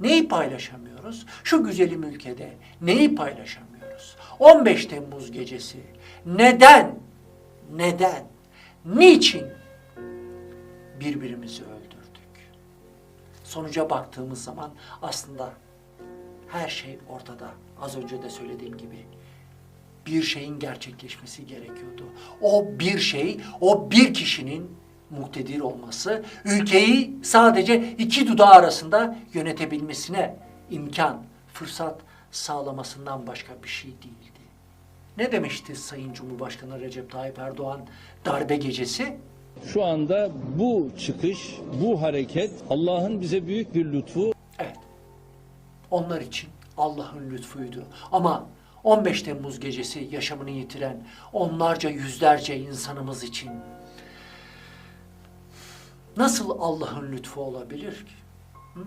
neyi paylaşamıyoruz? Şu güzelim ülkede neyi paylaşamıyoruz? 15 Temmuz gecesi neden, neden, niçin birbirimizi öldürdük? Sonuca baktığımız zaman aslında her şey ortada. Az önce de söylediğim gibi bir şeyin gerçekleşmesi gerekiyordu. O bir şey, o bir kişinin muktedir olması, ülkeyi sadece iki dudağı arasında yönetebilmesine imkan, fırsat sağlamasından başka bir şey değildi. Ne demişti Sayın Cumhurbaşkanı Recep Tayyip Erdoğan darbe gecesi? Şu anda bu çıkış, bu hareket Allah'ın bize büyük bir lütfu. Evet. Onlar için Allah'ın lütfuydu. Ama 15 Temmuz gecesi yaşamını yitiren onlarca yüzlerce insanımız için nasıl Allah'ın lütfu olabilir ki? Hı?